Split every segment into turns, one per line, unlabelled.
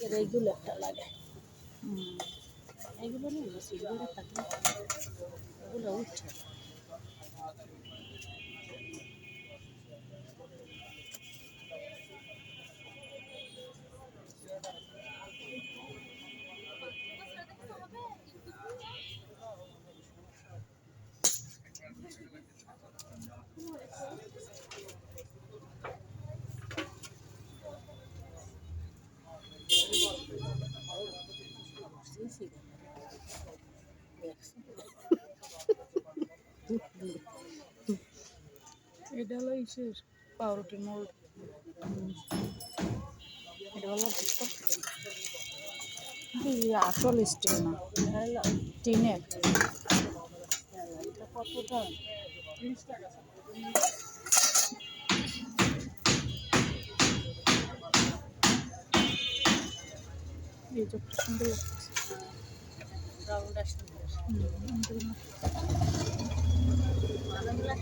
এর এইগুলো একটা লাগে। এইগুলো নিয়ে এগুলো উঠছে
এটা হলো ইসের পাউরুটির মোল্ড এটা হলো আসল স্টিল না, টিনের।
কত দাম
চোখটা সুন্দর লাগছে।
রংটা সুন্দর
হুম, এগুলো না।
ভালোগুলো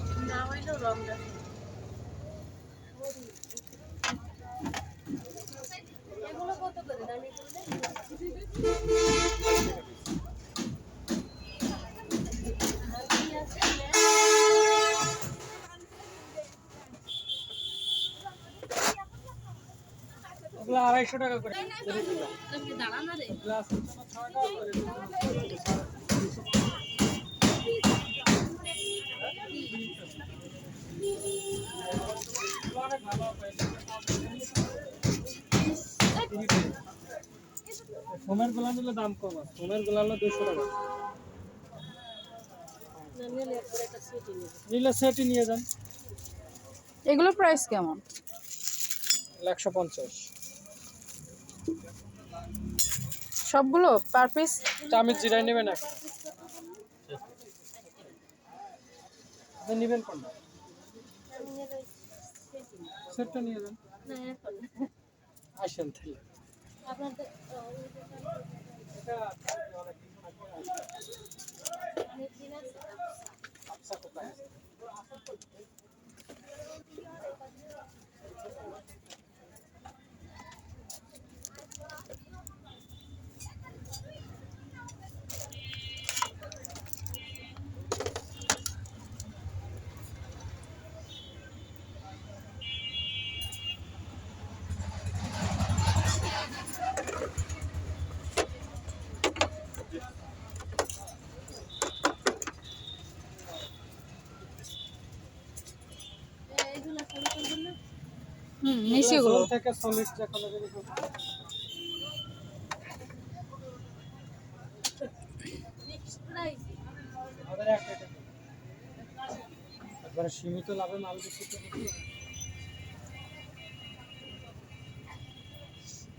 ওগুলো আড়াইশো টাকা করে।
দাঁড়ানো রে
গ্লাস ছয় টাকা করে অনেক ভালো হবে। ফোমেরগুলা নিলে দাম কম আছে। ফোমেরগুলা হলো দুশো টাকা।
নিলে সিটি
নিয়ে যান।
এগুলোর প্রাইস কেমন?
একশো পঞ্চাশ।
সবগুলো পার পিস
চামি জিরাই নেবেন এক। নেবেন কোনটা?
আমি
সেটটা নিয়ে যান।
না এখন
আসেন তাহলে।
আপনাদের
হুম নিচে
থেকে সলিড যে কোনো জিনিস একবারে সীমিত লাভে মাল বিক্রি করতে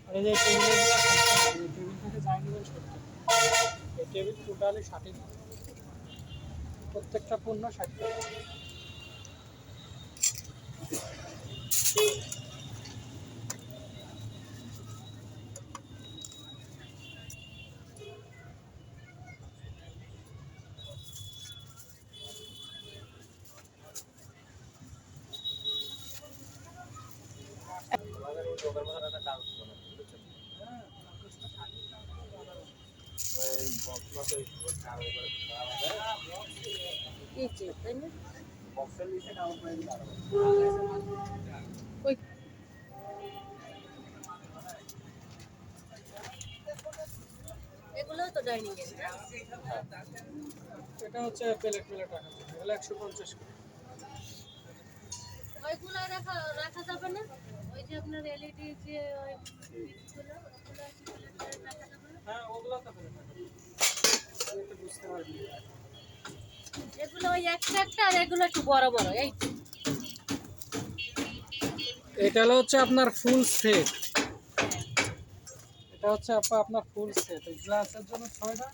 এই যে টেবিল টেবিল থেকে যাই নেবেন এই টেবিল টোটালি ষাটই প্রত্যেকটা পণ্য ষাট টাকা।
এই যে তাই না এগুলোও তো ডাইনিং এর
এটা হচ্ছে প্লেট প্লেট টাকা এগুলো করে।
ওইগুলো রাখা রাখা যাবে না? ওই যে আপনার এলইডি যে ওই পিসগুলো ওগুলো রাখা যাবে না?
হ্যাঁ ওগুলো তো বুঝতে পারবি
এগুলো ওই একটা একটা আর এগুলো একটু বড় বড়, এই।
এটা হচ্ছে আপনার ফুল সেট এটা হচ্ছে আপা আপনার ফুল সেট গ্লাসের জন্য ছয়টা।